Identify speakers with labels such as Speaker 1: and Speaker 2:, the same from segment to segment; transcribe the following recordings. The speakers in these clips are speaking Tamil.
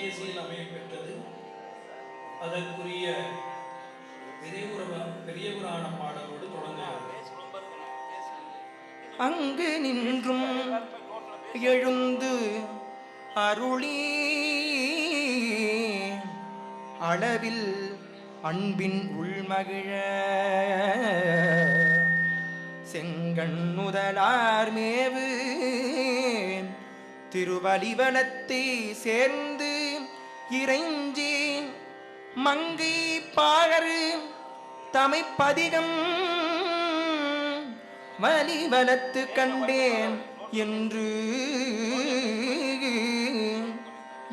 Speaker 1: திருக்கேசியில் அமையப்பெற்றது. அதற்குரிய பெரியபுர பெரிய புராண பாடலோடு தொடங்குகிறது
Speaker 2: அங்கு நின்றும் எழுந்து அருளி அளவில் அன்பின் உள்மகிழ செங்கண்ணுதலார் மேவு திருவலிவனத்தை சேர்ந்து இறைஞ்சி மங்கை பாகரு தமைப்பதிகம் வலிவலத்து கண்டேன் என்று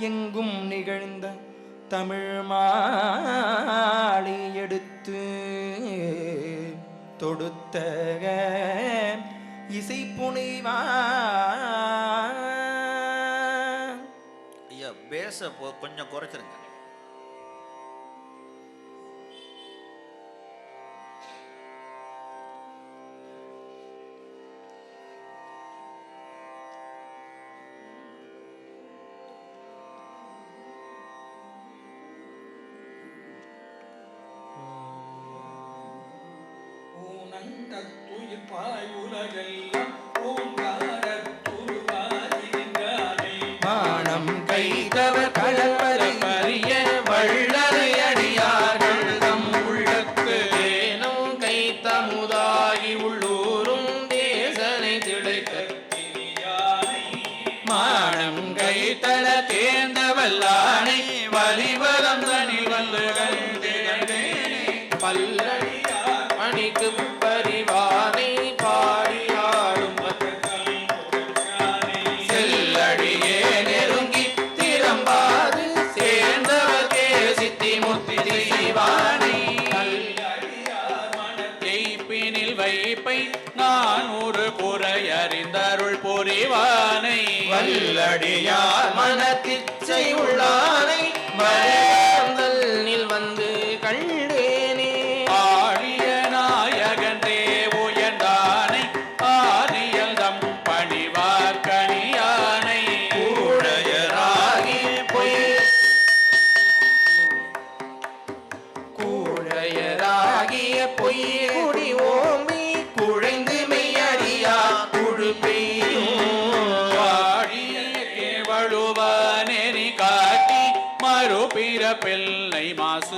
Speaker 2: எங்கும் நிகழ்ந்த தமிழ் மாலை எடுத்து தொடுத்த இசை
Speaker 3: புனைவான் பேச கொஞ்சம் குறைச்சிருங்க
Speaker 1: ஊனங்கத்துயிர்ப்பாய் உலகெல்லாம் பூங்கா
Speaker 2: மானம்
Speaker 4: கைத்தல வலிவரம் தனிவ நான் ஒரு குறை அறிந்தருள் புரிவானை
Speaker 2: வல்லடியார் மனத்திச்சை உள்ளானை.
Speaker 4: பிள்ளை மாசு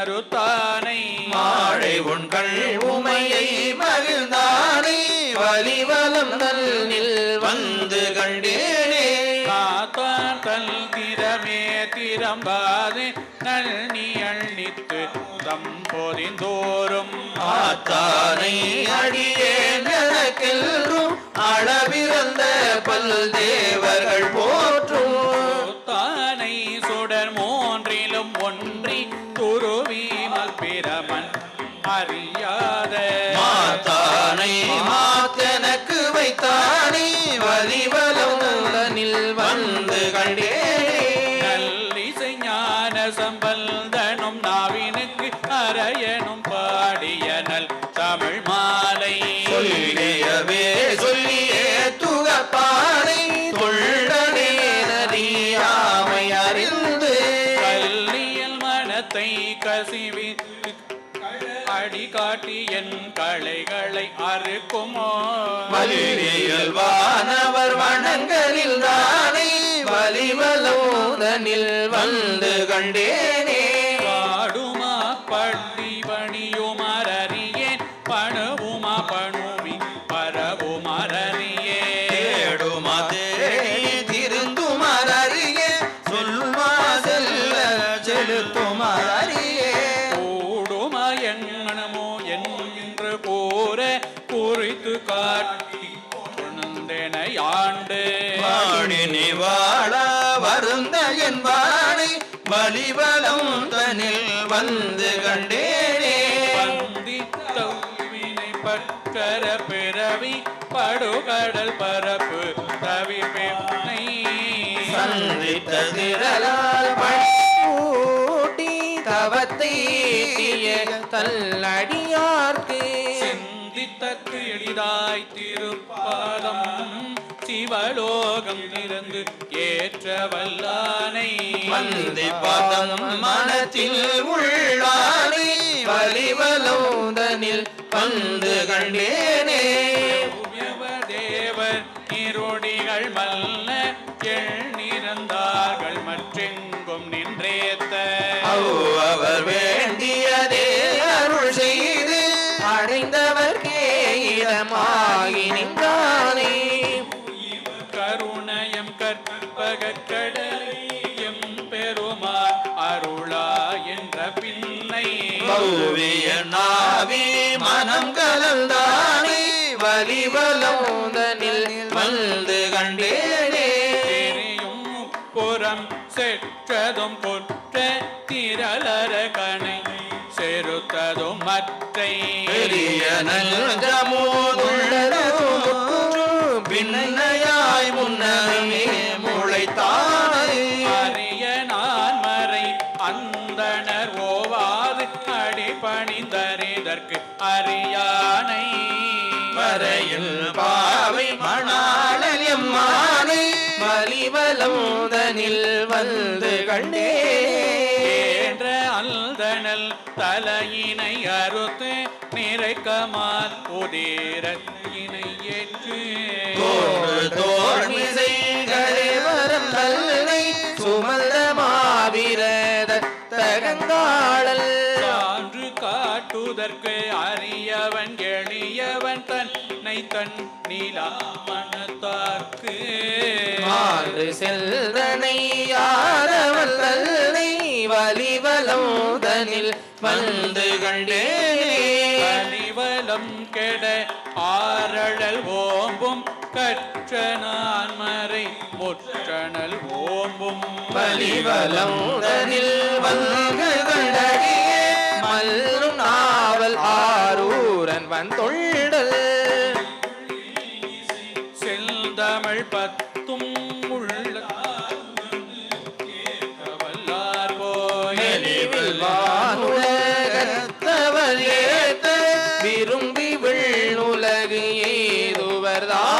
Speaker 4: அறுத்தானை.
Speaker 2: மாழை உண்கள் உமையை மகிழ்ந்தானே. வலிவலம் நல்னில் வந்து கண்டேனே.
Speaker 4: காத்தான் தல் திறமே திறம்பாது. நல்னி அள்ளித்து தம் பொதிந்தோறும்.
Speaker 2: ஆத்தானை அடியேன் எனக்கெல்லும் அளவிறந்த பல் தேவர்கள்
Speaker 4: அறியாத.
Speaker 2: மாத்தானை மாத்தனக்கு வைத்தானே வலிவலம் நல்னில் வந்து கண்டேனே.
Speaker 4: நல்லிசை ஞான சம்பந்தனும் நாவினுக்கு அரையனும் பாடிய நல் தமிழ் மாலை.
Speaker 2: சொல்லியவே சொல்லியே துகப்பானை தொண்டனே நதியாமை அறிந்து.
Speaker 4: கல்லியல் மனத்தை கசிவி அடி காட்டி என் களைகளை அறுக்குமோ?
Speaker 2: வலியல் வானவர் வணங்கலில் தானே வலிவலோதனில் வந்து கண்டேனே.
Speaker 4: பாடுமா பள்ளி பணியுமரறியேன் பணுவுமா பணுவி பரவுமரறியே
Speaker 2: தேடுமா தேடி திருந்துமறிய சொல்லுமா செல்ல செலுத்துமறியே வாழ வருந்த என் வாணி வலிவலம் தனில் வந்து கண்டேனே.
Speaker 4: பற்கர பிறவி படுகடல் பரப்பு தவி பெண்ணை.
Speaker 2: சந்தித்த திரளால் பூட்டி தவத்தை தல்லடியார்க்கு
Speaker 4: சிந்தித்தற்கு எளிதாய் திருப்பாதம் சிவலோகம் திறந்து ஏற்ற வல்லானை.
Speaker 2: மந்தி பதம் மனத்தில் உள்ளானை வலிவலோதனில் வந்து கண்டேனே. நாவி மனம் கலந்தானே வலிவலோதனில் வந்து கண்டேனே.
Speaker 4: தெரியும் புறம் செற்றதும் பொற்ற திரளர கணை செருத்ததும் மற்றை.
Speaker 2: பின்னையாய் முன்னமே முளைத்தானே
Speaker 4: அரியானை
Speaker 2: வரையில் பாவை மணாளல் எம்மானை வலிவலோதனில் வந்து கண்டே.
Speaker 4: என்ற அல்தணல் தலையினை அறுத்து நிறைக்கமால் உதேரத்தினை ஏற்று.
Speaker 2: தோடு தோல்மிசைகளே வரம் தல்லை சுமந்த மாவீரத தகங்காளல்
Speaker 4: காட்டுதற்கு அரியவன் எளியவன் தன்னை தன் நிலா மனத்தார்க்கு
Speaker 2: மாறு செல்தனை யாரவன் தல்லை வலிவலோதனில் வந்து கண்டேனே.
Speaker 4: கலிவலம் கெட ஆரழல் ஓம்பும் கற்ற நான் மறை முற்றணல் ஓம்பும்.
Speaker 2: வலிவலோதனில் வந்து கண்டடியே மல்லும் நாவல் ஆரூரன் வன் தொழிடல்
Speaker 4: செந்தமிழ் பத்தும் உள்ள வல்லார் போயில் வானுலகத்தவர் ஏத்த. விரும்பி விண்ணுலகு ஏதுவர்தான்